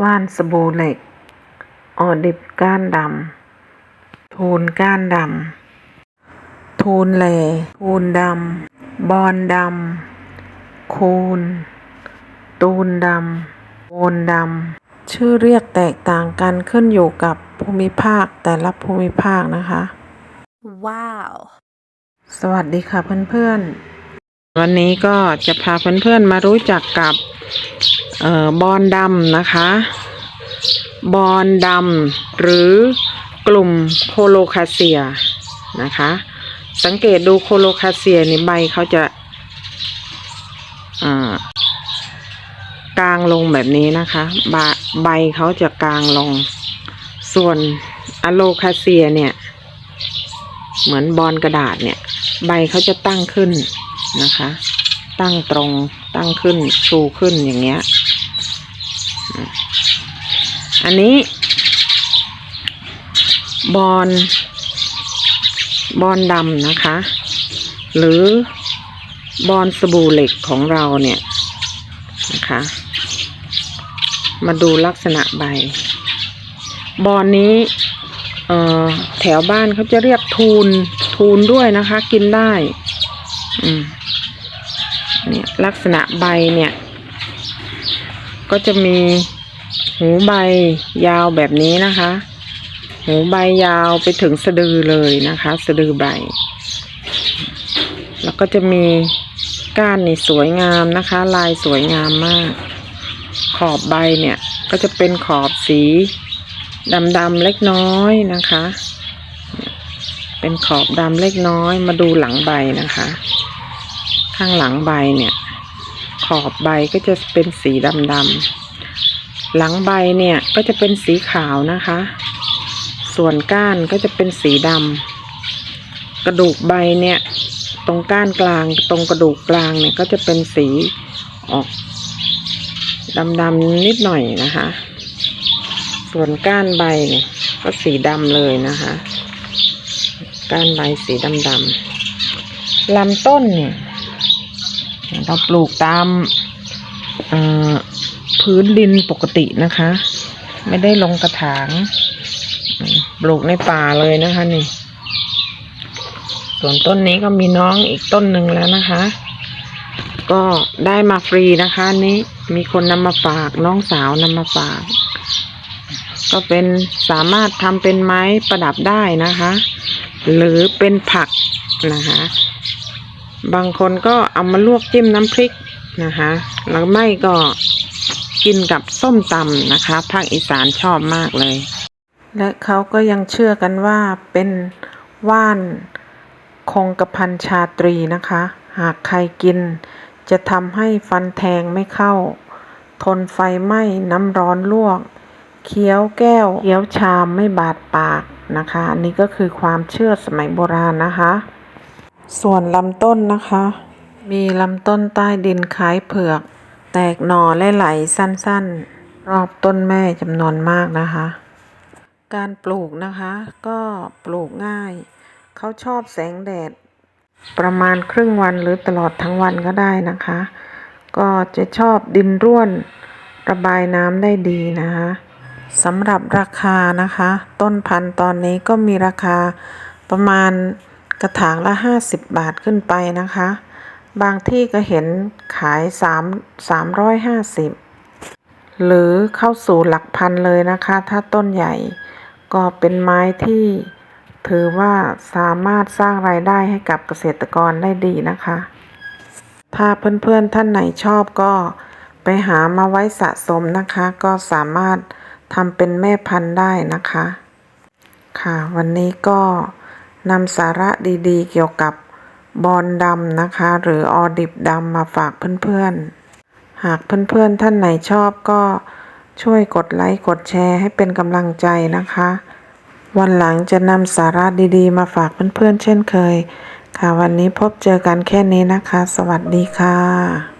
ว่านสบู่เหล็ก ออดิบก้านดำ ทูนก้านดำ ทูนเหลทูนดำ บอนดำ คูน ตูนดำโอนดำ ชื่อเรียกแตกต่างกันขึ้นอยู่กับภูมิภาคแต่ละภูมิภาคนะคะ Wow. สวัสดีค่ะเพื่อนๆ วันนี้ก็จะพาเพื่อนๆมารู้จักกับ เอ่อบอนดำนะคะ บอนดำหรือกลุ่มโคโลคาเซียนะคะ สังเกตดูโคโลคาเซียนี่ใบเขาจะกลางลงแบบนี้นะคะบใบเขาจะกลางลง ส่วนอะโลคาเซียเนี่ย เหมือนบอลกระดาษเนี่ย ใบเขาจะตั้งขึ้นนะคะ ตั้งตรงตั้งขึ้นชูขึ้นอย่างเงี้ย อันนี้บอลบอลดำนะคะ หรือบอลสบู่เหล็กของเราเนี่ยนะคะ มาดูลักษณะใบ บอลนี้เออแถวบ้านเขาจะเรียกทูนทูนด้วยนะคะ กินได้ อืมเนี่ยลักษณะใบเนี่ย ก็จะมีหูใบยาวแบบนี้นะคะ หูใบยาวไปถึงสะดือเลยนะคะ สะดือใบ แล้วก็จะมีก้านนี่สวยงามนะคะ ลายสวยงามมาก ขอบใบเนี่ยก็จะเป็นขอบสีดำๆเล็กน้อยนะคะ เป็นขอบดำเล็กน้อยมาดูหลังใบนะคะ ข้างหลังใบเนี่ย ขอบใบก็จะเป็นสีดำๆหลังใบเนี่ยก็จะเป็นสีขาวนะคะ ส่วนก้านก็จะเป็นสีดำกระดูกใบเนี่ย ตรงก้านกลาง ตรงกระดูกกลางเนี่ยก็จะเป็นสีออกดำๆนิดหน่อยนะคะ ส่วนก้านใบเนี่ยก็สีดำเลยนะคะ ก้านใบสีดำดำๆลำต้นเนี่ย เราปลูกตามพื้นดินปกตินะคะ ไม่ได้ลงกระถางปลูกในป่าเลยนะคะ นี่ ส่วนต้นนี้ก็มีน้องอีกต้นหนึ่งแล้วนะคะ ก็ได้มาฟรีนะคะนี้มีคนนำมาฝากน้องสาวนำมาฝาก ก็เป็นสามารถทำเป็นไม้ประดับได้นะคะ หรือเป็นผักนะคะ บางคนก็เอามาลวกจิ้มน้ำพริกนะคะแล้วไม่ก็กินกับส้มตำนะคะภาคอีสานชอบมากเลย และเขาก็ยังเชื่อกันว่าเป็นว่านคงกระพันชาตรีนะคะ หากใครกิน จะทำให้ฟันแทงไม่เข้า ทนไฟไหม้น้ำร้อนลวก เคี้ยวแก้วเคี้ยวชามไม่บาดปากนะคะ อันนี้ก็คือความเชื่อสมัยโบราณนะคะ ส่วนลำต้นนะคะ มีลำต้นใต้ดินคล้ายเผือก แตกหน่อและไหลสั้นๆ รอบต้นแม่จำนวนมากนะคะ การปลูกนะคะ ก็ปลูกง่าย เขาชอบแสงแดด ประมาณครึ่งวันหรือตลอดทั้งวันก็ได้นะคะ ก็จะชอบดินร่วนระบายน้ำได้ดีนะคะสำหรับราคานะคะ ต้นพันธุ์ตอนนี้ก็มีราคาประมาณ กระถางละ 50 บาทขึ้นไปนะคะ บางที่ก็เห็นขาย 3 350 หรือเข้าสู่หลักพันเลยนะคะ ถ้าต้นใหญ่ก็เป็นไม้ที่ถือว่าสามารถสร้างรายได้ให้กับเกษตรกรได้ดีนะคะ ถ้าเพื่อนๆท่านไหนชอบก็ไปหามาไว้สะสมนะคะ ก็สามารถทำเป็นแม่พันธุ์ได้นะคะ ค่ะ วันนี้ก็ นำสาระดีๆ เกี่ยวกับบอลดำนะคะ หรือออดิบดำมาฝากเพื่อนๆ หากเพื่อนๆท่านไหนชอบก็ช่วยกดไลค์กดแชร์ให้เป็นกำลังใจนะคะ วันหลังจะนำสาระดีๆ มาฝากเพื่อนๆเช่นเคย ค่ะวันนี้พบเจอกันแค่นี้นะคะ สวัสดีค่ะ